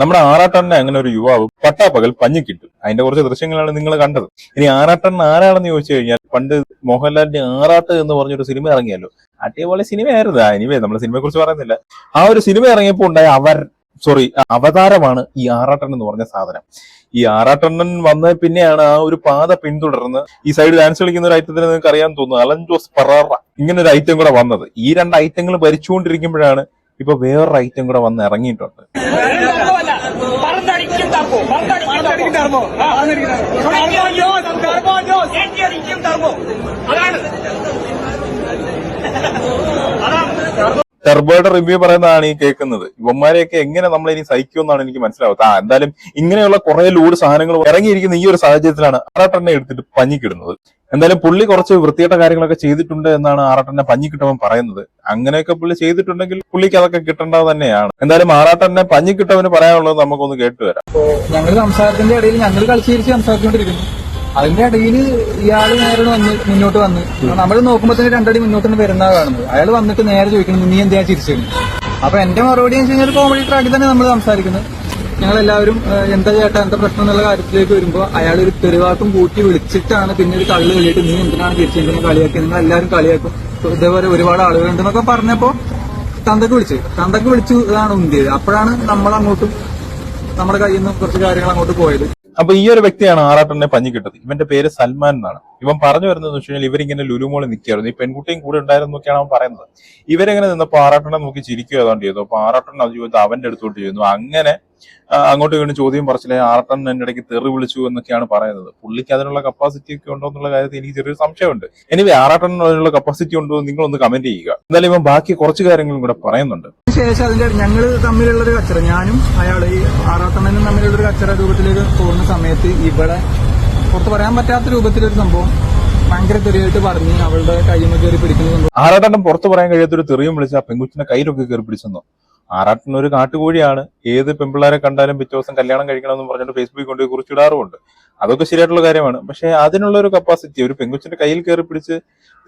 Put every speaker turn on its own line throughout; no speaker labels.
നമ്മുടെ ആറാട്ടണ്ണനെ അങ്ങനെ ഒരു യുവാവ് പട്ടാപ്പകൽ പഞ്ഞിക്കിട്ടു. അതിന്റെ കുറച്ച് ദൃശ്യങ്ങളാണ് നിങ്ങൾ കണ്ടത്. ഇനി ആറാട്ടണ്ണൻ ആരാണെന്ന് ചോദിച്ചു കഴിഞ്ഞാൽ പണ്ട് മോഹൻലാലിന്റെ ആറാട്ട് എന്ന് പറഞ്ഞൊരു സിനിമ ഇറങ്ങിയല്ലോ. അടിപൊളി സിനിമയായിരുന്നു എനിവേ നമ്മൾ സിനിമയെ കുറിച്ച് പറയുന്നില്ല. ആ ഒരു സിനിമ ഇറങ്ങിയപ്പോൾ ഉണ്ടായ അവർ സോറി അവതാരമാണ് ഈ ആറാട്ടൻ എന്ന് പറഞ്ഞ സാധനം. ഈ ആറാട്ടണ്ണൻ വന്ന പിന്നെയാണ് ആ ഒരു പാത പിന്തുടർന്ന് ഈ സൈഡ് ഡാൻസ് കളിക്കുന്ന ഒരു ഐറ്റത്തിന് നിങ്ങൾക്ക് അറിയാൻ തോന്നുന്നു. അലൻ ജോസ് പെററ ഇങ്ങനെ ഒരു ഐറ്റം കൂടെ വന്നത്. ഈ രണ്ട് ഐറ്റങ്ങൾ ഭരിച്ചുകൊണ്ടിരിക്കുമ്പോഴാണ് ഇപ്പൊ വേറൊരു ഐറ്റം കൂടെ വന്ന് ഇറങ്ങിയിട്ടുണ്ട്.
അതാണ്.
ടെർബോയുടെ റിവ്യൂ പറയുന്നതാണ് ഈ കേൾക്കുന്നത്. ഇവന്മാരെയൊക്കെ എങ്ങനെ നമ്മൾ ഇനി സഹിക്കുമെന്നാണ് എനിക്ക് മനസ്സിലാവുന്നത് ആ എന്തായാലും ഇങ്ങനെയുള്ള കുറെ ലൂഡ് സാധനങ്ങൾ ഇറങ്ങിയിരിക്കുന്ന ഈ ഒരു സാഹചര്യത്തിലാണ് ആറാട്ടെണ്ണ എടുത്തിട്ട് പഞ്ഞിക്കിടുന്നത്. എന്തായാലും പുള്ളി കുറച്ച് വൃത്തികെട്ട കാര്യങ്ങളൊക്കെ ചെയ്തിട്ടുണ്ട് എന്നാണ് ആറാട്ടെണ്ണെ പഞ്ഞിക്കിട്ടവൻ പറയുന്നത്. അങ്ങനെയൊക്കെ പുള്ളി ചെയ്തിട്ടുണ്ടെങ്കിൽ പുള്ളിക്ക് അതൊക്കെ കിട്ടേണ്ടത് തന്നെയാണ്. എന്തായാലും ആറാട്ടെണ്ണെ പഞ്ഞിക്കിട്ടവന് പറയാനുള്ളത് നമുക്കൊന്ന് കേട്ടു വരാം
ഞങ്ങൾ സംസാരത്തിന്റെ ഇടയിൽ ഞങ്ങൾ കളിച്ചിരിച്ച് സംസാരിച്ചുകൊണ്ടിരിക്കുന്നു. അതിന്റെ ഇടയിൽ ഇയാൾ നേരെ വന്ന് മുന്നോട്ട് വന്ന്. നമ്മൾ നോക്കുമ്പോൾ തന്നെ രണ്ടടി മുന്നോട്ട് വരുന്ന കാണുന്നത്. അയാൾ വന്നിട്ട് നേരെ ചോദിക്കുന്നു നീ എന്തിനാ ചിരിച്ചത് അപ്പൊ എന്റെ മറുപടി എന്ന് വെച്ച് കഴിഞ്ഞാൽ കോമഡി ട്രാക്കിൽ തന്നെ നമ്മൾ സംസാരിക്കുന്നത്. ഞങ്ങൾ എല്ലാവരും എന്താ ചേട്ടാ എന്താ പ്രശ്നം എന്നുള്ള കാര്യത്തിലേക്ക് വരുമ്പോൾ അയാൾ ഒരു തെരുവാക്കും കൂട്ടി വിളിച്ചിട്ടാണ് പിന്നെ ഒരു കള്ളി കളിയിട്ട് നീ എന്തിനാണ് എന്തിനാ കളിയാക്കി നിങ്ങൾ എല്ലാവരും കളിയാക്കും ഇതേപോലെ ഒരുപാട് ആളുകളുണ്ടെന്നൊക്കെ പറഞ്ഞപ്പോ തന്തക്ക് വിളിച്ചു. തന്തക്ക് വിളിച്ചു ഇതാണ് ഉന്തിയത്. അപ്പോഴാണ് നമ്മൾ അങ്ങോട്ടും നമ്മുടെ കയ്യിൽ നിന്ന് കുറച്ച് കാര്യങ്ങൾ അങ്ങോട്ട് പോയത്.
അപ്പൊ ഈ ഒരു വ്യക്തിയാണ് ആറാട്ടെണ്ണെ പഞ്ഞിക്കിട്ടത്. ഇവന്റെ പേര് സൽമാൻ എന്നാണ്. ഇവൻ പറഞ്ഞു വരുന്നത് വെച്ച് കഴിഞ്ഞാൽ ഇവരിങ്ങനെ ലുലുമോളി നിൽക്കുകയായിരുന്നു. ഈ പെൺകുട്ടിയും കൂടെ ഉണ്ടായിരുന്നു എന്നൊക്കെയാണ് അവൻ പറയുന്നത്. ഇവരെങ്ങനെ നിന്നപ്പോൾ ആറാട്ടനെ നോക്കി ചിരിക്കുക ഏതാണ്ട് ചെയ്തു. അപ്പൊ ആറാട്ടൻ ചോദിച്ചു അവന്റെ അടുത്തോട്ട് ചെയ്യുന്നു അങ്ങനെ അങ്ങോട്ട് വീണ് ചോദ്യം പറച്ചില്ലേ ആറാട്ടൻ എന്റെ ഇടയ്ക്ക് തെറി വിളിച്ചു എന്നൊക്കെയാണ് പറയുന്നത്. പുള്ളിക്ക് അതിനുള്ള കപ്പാസിറ്റി ഒക്കെ ഉണ്ടോ എന്നുള്ള കാര്യത്തിൽ എനിക്ക് ചെറിയൊരു സംശയമുണ്ട്. എനിവേ ആറാട്ടൻ അതിനുള്ള കപ്പാസിറ്റി ഉണ്ടോ എന്ന് നിങ്ങളൊന്ന് കമന്റ് ചെയ്യുക. എന്തായാലും ഇവൻ ബാക്കി കുറച്ച് കാര്യങ്ങളും കൂടെ പറയുന്നുണ്ട്.
ശേഷം അതിന്റെ ഞങ്ങൾ തമ്മിലുള്ള ഒരു കച്ചറ. ഞാനും അയാൾ ഈ ആറാട്ടണ്ണനും തമ്മിലുള്ള ഒരു കച്ചറ രൂപത്തിലേക്ക് പോകുന്ന സമയത്ത് ഇവിടെ പുറത്ത് പറയാൻ പറ്റാത്ത രൂപത്തിലൊരു സംഭവം. ഭയങ്കര തെറിയായിട്ട് പറഞ്ഞ് അവളുടെ കൈമ കയറി പിടിക്കുന്നത്
ആറാട്ടം പുറത്ത് പറയാൻ പറയാൻ കഴിയാത്തൊരു തെറിയും വിളിച്ച് ആ പെങ്കുച്ചിന്റെ കയ്യിലൊക്കെ കയറി പിടിച്ചെന്നോ. ആറാട്ടൻ ഒരു കാട്ടുകോഴിയാണ്. ഏത് പെൺപിള്ളേരെ കണ്ടാലും പിറ്റേ ദിവസം കല്യാണം കഴിക്കണമെന്ന് പറഞ്ഞിട്ട് ഫേസ്ബുക്കിൽ കൊണ്ട് കുറിച്ചിടാറുമുണ്ട്. അതൊക്കെ ശരിയായിട്ടുള്ള കാര്യമാണ്. പക്ഷെ അതിനുള്ള ഒരു കപ്പാസിറ്റി ഒരു പെങ്കുച്ചിന്റെ കയ്യിൽ കയറി പിടിച്ച്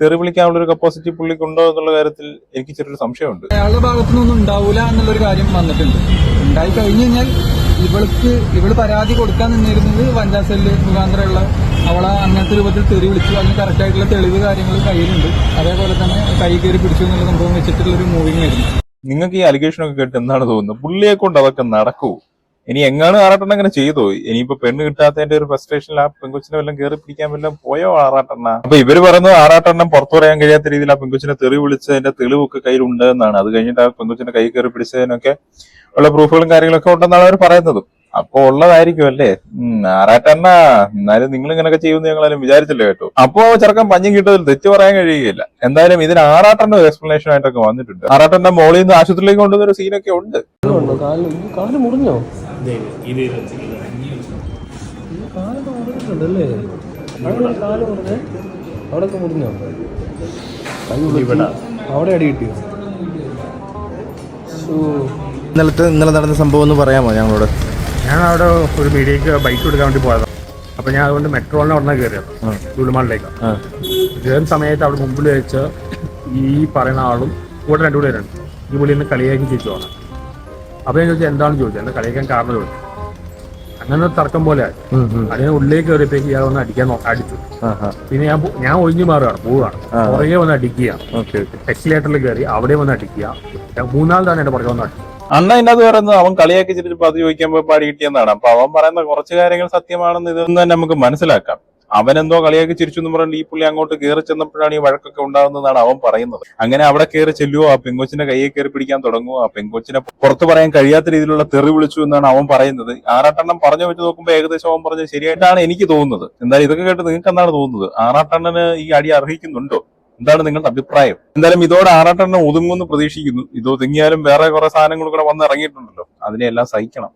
തെറി വിളിക്കാനുള്ള ഒരു കപ്പാസിറ്റി പുള്ളിക്കുണ്ടോ എന്നുള്ള കാര്യത്തിൽ എനിക്ക് ചെറിയൊരു സംശയമുണ്ട്.
അയാളുടെ ഭാഗത്തുനിന്നൊന്നും ഉണ്ടാവൂല എന്നുള്ളൊരു കാര്യം വന്നിട്ടുണ്ട്. ഉണ്ടായി കഴിഞ്ഞു കഴിഞ്ഞാൽ ഇവൾക്ക് ഇവൾ പരാതി കൊടുക്കാൻ നിന്നിരുന്നത് വനിതാ സെല്ല് മുഖാന്തരമുള്ള അവളെ അങ്ങനത്തെ രൂപത്തിൽ തെറി വിളിച്ചു. അതിന് കറക്റ്റായിട്ടുള്ള തെളിവ് കാര്യങ്ങൾ കയ്യിലുണ്ട്. അതേപോലെ തന്നെ കൈ കയറി പിടിച്ചു എന്നുള്ള സംഭവം വെച്ചിട്ടുള്ള ഒരു മൂവിങ് ആയിരുന്നു.
നിങ്ങൾക്ക് ഈ അലിഗേഷൻ ഒക്കെ കേട്ട് എന്താണ് തോന്നുന്നത്? പുള്ളിയെ കൊണ്ട് അതൊക്കെ നടക്കൂ. ഇനി എങ്ങാണ് ആറാട്ടെണ്ണ അങ്ങനെ ചെയ്തോ? ഇനിയിപ്പോ പെണ്ണ് കിട്ടാത്തതിന്റെ ഒരു ഫ്രസ്ട്രേഷനിൽ ആ പെൺകുച്ചിനെ വല്ലതും കയറി പിടിക്കാൻ വല്ലതും പോയോ ആറാട്ടെണ്ണ? അപ്പൊ ഇവർ പറയുന്നത് ആറാട്ടെണ്ണം പുറത്തു പറയാൻ കഴിയാത്ത രീതിയിൽ ആ പെൺകുച്ചിനെ തെറി വിളിച്ചതിന്റെ തെളിവൊക്കെ കയ്യിലുണ്ട് എന്നാണ്. അത് കഴിഞ്ഞിട്ട് ആ പെൺകുച്ചിന്റെ കൈ കയറി പിടിച്ചതിനൊക്കെ ഉള്ള പ്രൂഫുകളും കാര്യങ്ങളൊക്കെ ഉണ്ടെന്നാണ് അവർ പറയുന്നത്. അപ്പൊ ഉള്ളതായിരിക്കും അല്ലേ? ഉം ആറാട്ടെണ്ണ എന്നാലും നിങ്ങൾ ഇങ്ങനെയൊക്കെ ചെയ്യുമെന്ന് ഞങ്ങളാലും വിചാരിച്ചില്ല കേട്ടോ. അപ്പോ ചെറുക്കൻ പഞ്ഞും കിട്ടതിൽ തെറ്റ് പറയാൻ കഴിയുകയില്ല. എന്തായാലും ഇതിന് ആറാട്ടെണ്ണ ഒരു എക്സ്പ്ലനേഷൻ ആയിട്ടൊക്കെ വന്നിട്ടുണ്ട്. ആറാട്ടന്റെ മോളിൽ നിന്ന് ആശുപത്രിയിലേക്ക് കൊണ്ടുവന്ന ഒരു സീനൊക്കെ ഉണ്ട്.
ഉണ്ടോ കാൽ ഈ കാൽ മുറിഞ്ഞോ? അവിടെ കാൽ മുറിഞ്ഞേ അവിടെ അടി കിട്ടിയോ.
ഇന്നലത്തെ ഇന്നലെ നടന്ന സംഭവം ഒന്ന് പറയാമോ ഞങ്ങളോട്?
ഞാൻ അവിടെ ഒരു മീഡിയക്ക് ബൈക്ക് എടുക്കാൻ വേണ്ടി പോയതാണ് അപ്പൊ ഞാൻ അതുകൊണ്ട് മെട്രോളിനെ ഉടനെ കയറിയത് ലുലുമാളിലേക്ക് കയറുന്ന സമയത്ത് അവിടെ മുമ്പിൽ വെച്ച് ഈ പറയുന്ന ആളും കൂടെ രണ്ടു പേരുണ്ട് ഈ പുള്ളി എന്നെ കളിയാക്കി ചോദിച്ചതാണ് അപ്പൊ ഞാൻ ചോദിച്ചത് എന്താണ് ചോദിച്ചത്? എന്നെ കളിയാക്കാൻ കാരണം? ചോദിച്ചു. അങ്ങനെ ഒരു തർക്കം പോലെ ആയി. അതിന് ഉള്ളിലേക്ക് കയറിയപ്പോഴേക്ക് ഇയാൾ വന്ന് അടിക്കാൻ അടിച്ചു. പിന്നെ ഞാൻ ഞാൻ ഒഴിഞ്ഞു മാറുകയാണ് പോവുകയാണ്. പുറകെ വന്ന് അടിക്കുക. എക്സിലേറ്ററിൽ കയറി അവിടെ വന്ന് അടിക്കുക. തന്നെ എന്റെ പുറകെ വന്ന് അടിച്ചു.
അണ്ണ ഇതിനകത്ത് പറയുന്നത് അവൻ കളിയാക്കി ചിരിച്ചപ്പോ അത് ചോദിക്കുമ്പോ പാടി കിട്ടിയെന്നാണ്. അപ്പൊ അവൻ പറയുന്ന കുറച്ച് കാര്യങ്ങൾ സത്യമാണെന്ന് ഇതൊന്നും തന്നെ നമുക്ക് മനസ്സിലാക്കാം. അവൻ എന്തോ കളിയാക്കി ചിരിച്ചു എന്ന് പറഞ്ഞിട്ട് ഈ പുള്ളി അങ്ങോട്ട് കയറി ചെന്നപ്പോഴാണ് ഈ വഴക്കൊക്കെ ഉണ്ടാകുന്നതാണ് അവൻ പറയുന്നത്. അങ്ങനെ അവിടെ കയറി ചെല്ലുവോ? ആ പെങ്കൊച്ചിന്റെ കയ്യെ കയറി പിടിക്കാൻ തുടങ്ങുവോ? ആ പെങ്കൊച്ചിനെ പുറത്തു പറയാൻ കഴിയാത്ത രീതിയിലുള്ള തെറി വിളിച്ചു എന്നാണ് അവൻ പറയുന്നത്. ആറാട്ടെണ്ണം പറഞ്ഞു വെച്ച് നോക്കുമ്പോൾ ഏകദേശം അവൻ പറഞ്ഞത് ശരിയായിട്ടാണ് എനിക്ക് തോന്നുന്നത്. എന്തായാലും ഇതൊക്കെ കേട്ട് നിങ്ങൾക്ക് എന്താണ് തോന്നുന്നത്? ആറാട്ടെണ്ണന് ഈ അടി അർഹിക്കുന്നുണ്ടോ? എന്താണ് നിങ്ങളുടെ അഭിപ്രായം? എന്തായാലും ഇതോടെ ആറാട്ടെണ്ണം ഒതുങ്ങുമെന്ന് പ്രതീക്ഷിക്കുന്നു. ഇത് ഒതുങ്ങിയാലും വേറെ കുറെ സാധനങ്ങൾ കൂടെ വന്ന് ഇറങ്ങിയിട്ടുണ്ടല്ലോ. അതിനെല്ലാം സഹിക്കണം.